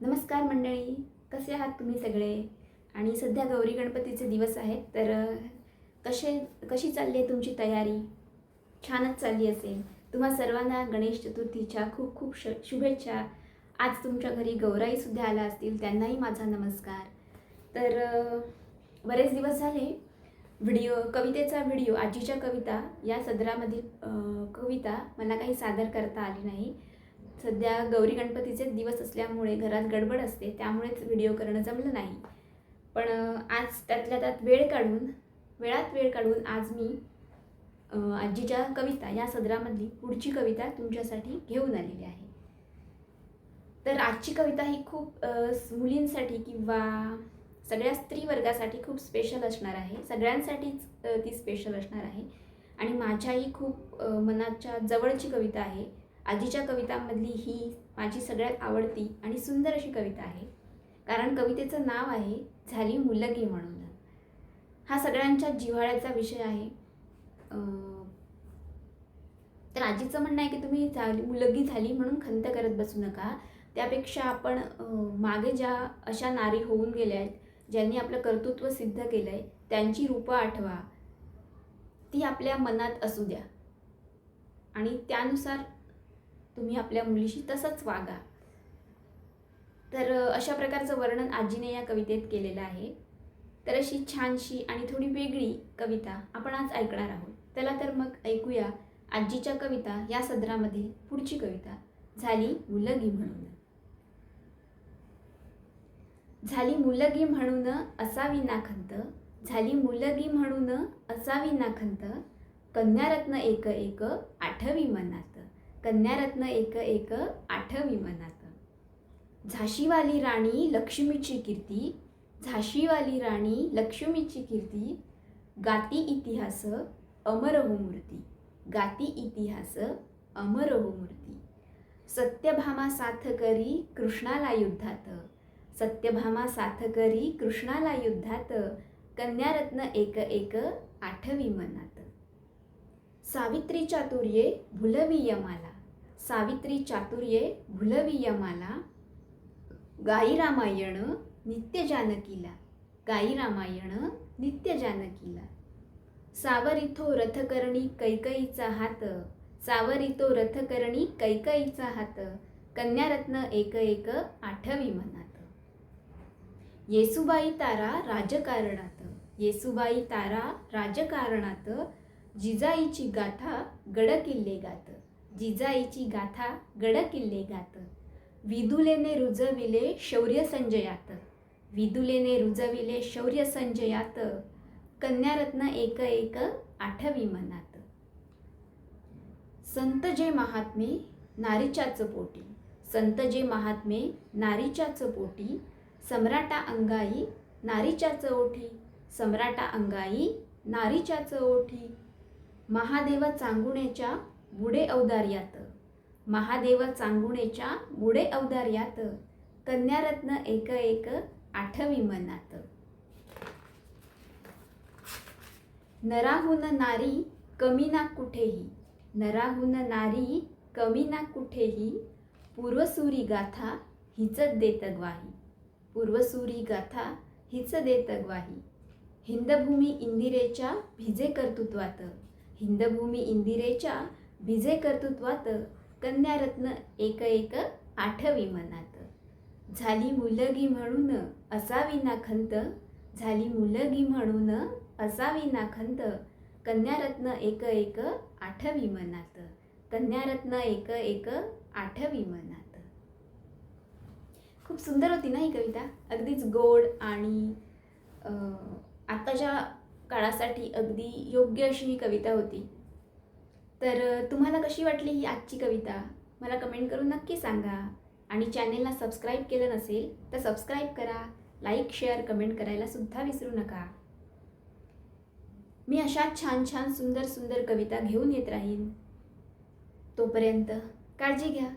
नमस्कार मंडळी कसे आहात तुम्ही सगळे? आणि सध्या गौरी गणपतीचे दिवस आहेत तर कसे कशी चालली आहे तुमची तयारी? छानच चालली असेल. तुम्हा सर्वांना गणेश चतुर्थीच्या खूप खूप श शुभेच्छा. आज तुमच्या घरी गौराईसुद्धा आल्या असतील त्यांनाही माझा नमस्कार. तर बरेच दिवस झाले व्हिडिओ कवितेचा व्हिडिओ आजीच्या कविता या सदरामधील कविता मला काही सादर करता आली नाही. सध्या गौरी गणपतीचे दिवस असल्यामुळे घरात गडबड असते त्यामुळेच व्हिडिओ करणं जमलं नाही. पण आज त्यातल्या त्यात वेळ काढून वेळात वेळ काढून आज मी आजीच्या कविता या सदरामधली पुढची कविता तुमच्यासाठी घेऊन आलेली आहे. तर आजची कविता ही खूप मुलींसाठी किंवा सगळ्या स्त्री वर्गासाठी खूप स्पेशल असणार आहे. सगळ्यांसाठीच ती स्पेशल असणार आहे. आणि माझ्याही खूप मनाच्या जवळची कविता आहे. आजीच्या कवितांमधली ही माझी सगळ्यात आवडती आणि सुंदर अशी कविता आहे. कारण कवितेचं नाव आहे झाली मुलगी म्हणून. हा सगळ्यांच्या जिव्हाळ्याचा विषय आहे. तर आजीचं म्हणणं आहे की तुम्ही झाली मुलगी झाली म्हणून खंत करत बसू नका. त्यापेक्षा आपण मागे ज्या अशा नारी होऊन गेल्या आहेत ज्यांनी आपलं कर्तृत्व सिद्ध केलं आहे त्यांची रूपं आठवा. ती आपल्या मनात असू द्या. आणि त्यानुसार तुम्ही आपल्या मुलीशी तसंच वागा. तर अशा प्रकारचं वर्णन आजीने या कवितेत केलेलं आहे. तर अशी छानशी आणि थोडी वेगळी कविता आपण आज ऐकणार आहोत. चला तर मग ऐकूया आजीच्या कविता या सदरामध्ये पुढची कविता. झाली मुलगी म्हणून. झाली मुलगी म्हणून असावी नाखंत झाली मुलगी म्हणून असावी नाखंत कन्यारत्न एक एक आठवी मनात. कन्यारत्न एक एक आठवी मनात. झाशीवाली राणी लक्ष्मीची कीर्ती झाशीवाली राणी लक्ष्मीची कीर्ती गाती इतिहास अमर हो मूर्ती गाती इतिहास अमर हो मूर्ती. सत्यभामा साथ करी कृष्णाला युद्धात. सत्यभामा साथ करी कृष्णाला युद्धात. कन्यारत्न एक एक आठवी मनात. सावित्री चातुर्ये भुलवीय माला. सावित्री चातुर्ये भुलवीय माला. गाई रामायण नित्य जानकीला. गाई रामायण नित्य जानकीला. सावरिथो रथकर्णी कैकईचा हात. सावरितो रथकर्णी कैकईचा हात. कन्यारत्न एक एक आठवी मनात. येसुबाई तारा राजकारणात. येसुबाई तारा राजकारणात. जिजाईची गाथा गडकिल्ले गात. जिजाईची गाथा गडकिल्ले गात. विदुलेने रुजविले शौर्य संजयात विदुलेने रुजविले शौर्य संजयात कन्यारत्न एक एक आठवी मनात. संत जे महात्मे नारीच्याच पोटी. संत जे महात्मे नारीच्याच पोटी. सम्राटा अंगाई नारीच्याच ओठी. सम्राटा अंगाई नारीच्याच ओठी. महादेव चांगुणेच्या बुडे अवदार्यात महादेव चांगुणेच्या बुडे अवदार्यात कन्यारत्न एक एक आठवी मनात. नराहून नारी कमी ना कुठेही. नराहून नारी कमी ना कुठेही. पूर्वसुरी गाथा हिच देत ग्वाही. पूर्वसुरी गाथा हिच देत ग्वाही. हिंदभूमी इंदिरेच्या भिजे कर्तृत्वात. हिंदभूमी इंदिरेच्या भिजे कर्तृत्वात कन्यारत्न एक एक आठवी मनात. झाली मुलगी म्हणून असावी ना खंत झाली मुलगी म्हणून असावी ना खंत कन्यारत्न एक एक आठवी मनात. कन्यारत्न एक एक आठवी मनात. खूप सुंदर होती ना ही कविता? अगदीच गोड आणि आत्ताच्या आताच्या काळासाठी अगदी योग्य अशी ही कविता होती. तर तुम्हाला कशी वाटली ही आजची कविता? मला कमेंट करून नक्की सांगा. आणि चॅनेलला सबस्क्राईब केलं नसेल तर सबस्क्राईब करा. लाईक शेअर कमेंट करायला सुद्धा विसरू नका. मी अशा छान छान सुंदर सुंदर कविता घेऊन येत राहीन. तोपर्यंत काळजी घ्या.